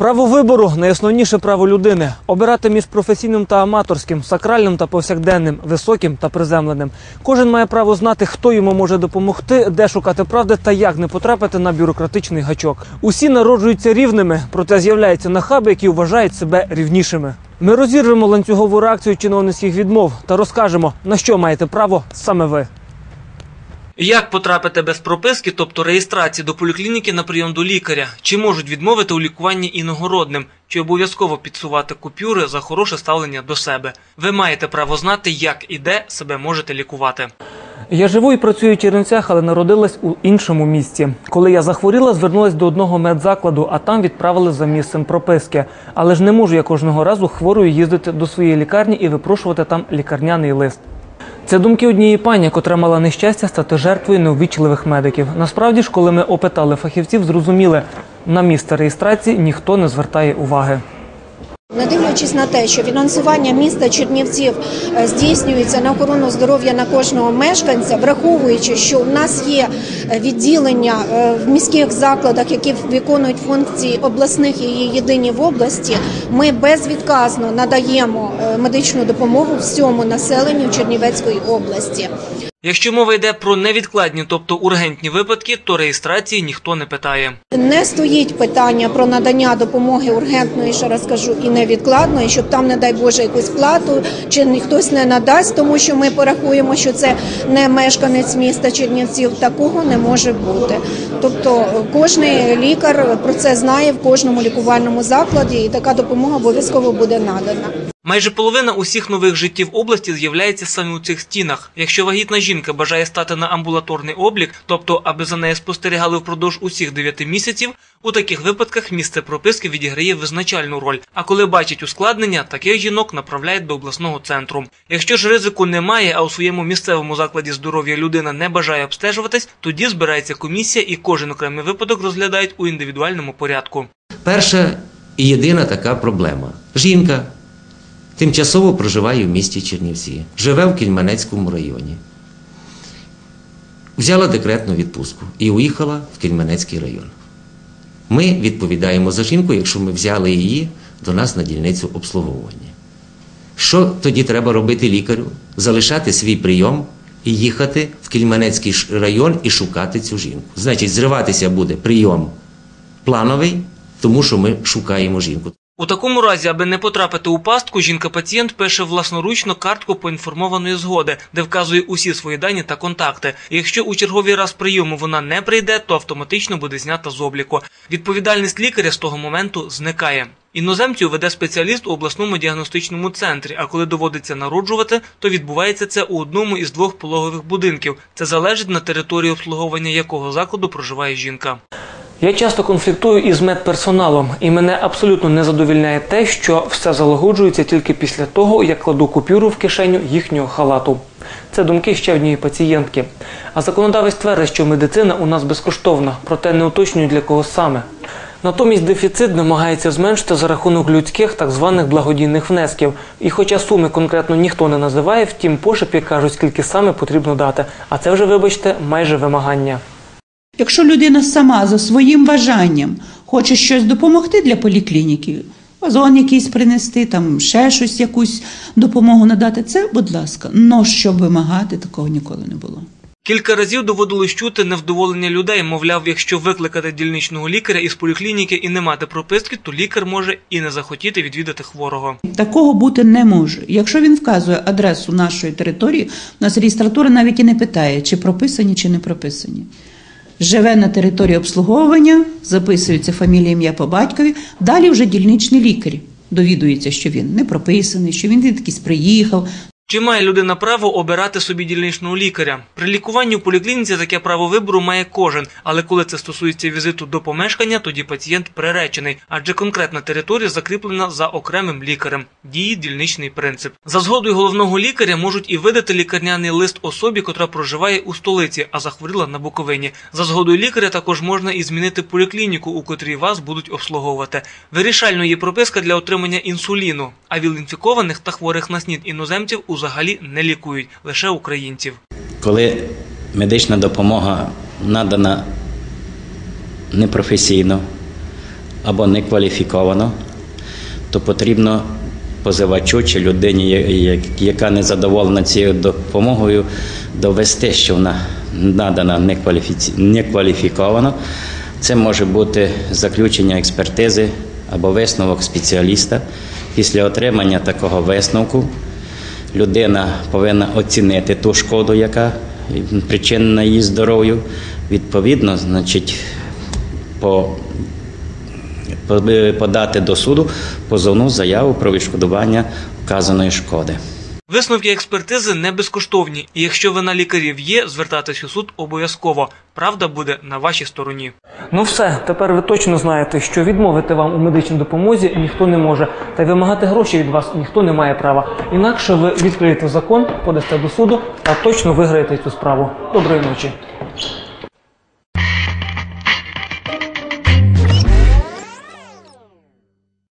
Право вибору найосновніше право людини обирати між професійним та аматорським, сакральним та повсякденним, високим та приземленим. Кожен має право знати, хто йому може допомогти, де шукати правди та як не потрапити на бюрократичний гачок. Усі народжуються рівними, проте з'являються нахаби, які вважають себе рівнішими. Ми розірвемо ланцюгову реакцію чиновницьких відмов та розкажемо, на що маєте право саме ви. Як потрапити без прописки, тобто реєстрації до поліклініки на прийом до лікаря? Чи можуть відмовити у лікуванні іногородним? Чи обов'язково підсувати купюри за хороше ставлення до себе? Ви маєте право знати, як і де себе можете лікувати. Я живу і працюю в Чернівцях, але народилась у іншому місті. Коли я захворіла, звернулась до одного медзакладу, а там відправили за місцем прописки. Але ж не можу я кожного разу хворою їздити до своєї лікарні і випрошувати там лікарняний лист. Це думки однієї пані, котра мала нещастя стати жертвою неувічливих медиків. Насправді ж, коли ми опитали фахівців, зрозуміли, на місце реєстрації ніхто не звертає уваги. Не дивлячись на те, що фінансування міста Чернівців е, здійснюється на охорону здоров'я на кожного мешканця, враховуючи, що у нас є е, відділення е, в міських закладах, які виконують функції обласних і єдині в області, ми безвідказно надаємо медичну допомогу всьому населенню Чернівецької області. Якщо мова йде про невідкладні, тобто ургентні випадки, то реєстрації ніхто не питає. Не стоїть питання про надання допомоги ургентної, ще раз кажу, і невідкладної, щоб там, не дай Боже, якусь плату чи ні- хтось не надасть, тому що ми порахуємо, що це не мешканець міста Чернівців. Такого не може бути. Тобто, кожний лікар про це знає в кожному лікувальному закладі, і така допомога обов'язково буде надана. Майже половина усіх нових життів області з'являється саме у цих стінах. Якщо вагітна жінка бажає стати на амбулаторний облік, тобто аби за нею спостерігали впродовж усіх 9 місяців, у таких випадках місце прописки відіграє визначальну роль. А коли бачать ускладнення, таких жінок направляють до обласного центру. Якщо ж ризику немає, а у своєму місцевому закладі здоров'я людина не бажає обстежуватись, тоді збирається комісія і кожен окремий випадок розглядають у індивідуальному порядку. Перша і єдина така проблема. Жінка тимчасово проживає в місті Чернівці, живе в Кільменецькому районі. Взяла декретну відпустку і уїхала в Кільменецький район. Ми відповідаємо за жінку, якщо ми взяли її до нас на дільницю обслуговування. Що тоді треба робити лікарю? Залишати свій прийом і їхати в Кільменецький район і шукати цю жінку. Значить, зриватися буде прийом плановий, тому що ми шукаємо жінку. У такому разі, аби не потрапити у пастку, жінка-пацієнт пише власноручно картку поінформованої згоди, де вказує усі свої дані та контакти. Якщо у черговий раз прийому вона не прийде, то автоматично буде знята з обліку. Відповідальність лікаря з того моменту зникає. Іноземців веде спеціаліст у обласному діагностичному центрі. А коли доводиться народжувати, то відбувається це у одному із двох пологових будинків. Це залежить на території обслуговування якого закладу проживає жінка. Я часто конфліктую із медперсоналом, і мене абсолютно не задовільняє те, що все залагоджується тільки після того, як кладу купюру в кишеню їхнього халату. Це думки ще однієї пацієнтки. А законодавець твердить, що медицина у нас безкоштовна, проте не уточнює для кого саме. Натомість дефіцит намагається зменшити за рахунок людських так званих благодійних внесків. І хоча суми конкретно ніхто не називає, втім пошепки кажуть, скільки саме потрібно дати. А це вже, вибачте, майже вимагання. Якщо людина сама за своїм бажанням хоче щось допомогти для поліклініки, вазон якийсь принести, там ще щось, якусь допомогу надати, це, будь ласка, но щоб вимагати, такого ніколи не було. Кілька разів доводилось чути невдоволення людей. Мовляв, якщо викликати дільничного лікаря із поліклініки і не мати прописки, то лікар може і не захотіти відвідати хворого. Такого бути не може. Якщо він вказує адресу нашої території, у нас реєстратура навіть і не питає, чи прописані, чи не прописані. Живе на території обслуговування, записується фамілія, ім'я по батькові. Далі вже дільничний лікар довідується, що він не прописаний, що він якийсь приїхав, Чи має людина право обирати собі дільничного лікаря? При лікуванні в поліклініці таке право вибору має кожен, але коли це стосується візиту до помешкання, тоді пацієнт приречений, адже конкретна територія закріплена за окремим лікарем. Діє дільничний принцип. За згодою головного лікаря можуть і видати лікарняний лист особі, котра проживає у столиці, а захворіла на Буковині. За згодою лікаря також можна і змінити поліклініку, у котрій вас будуть обслуговувати. Вирішальною є прописка для отримання інсуліну, а віл-інфікованих та хворих на снід іноземців узагалі не лікують, лише українців. коли медична допомога надана непрофесійно або некваліфіковано, то потрібно позивачу чи людині, яка не задоволена цією допомогою, довести, що вона надана некваліфіці- некваліфіковано. Це може бути заключення експертизи або висновок спеціаліста. Після отримання такого висновку людина повинна оцінити ту шкоду, яка причинена її здоров'ю. Відповідно, значить, по по- подати до суду позовну заяву про відшкодування вказаної шкоди. Висновки експертизи не безкоштовні, і якщо вина лікарів є, звертатись у суд обов'язково. Правда буде на вашій стороні. Ну все, тепер ви точно знаєте, що відмовити вам у медичній допомозі ніхто не може, та й вимагати гроші від вас ніхто не має права. Інакше ви відкриєте закон, подасте до суду та точно виграєте цю справу. Доброї ночі.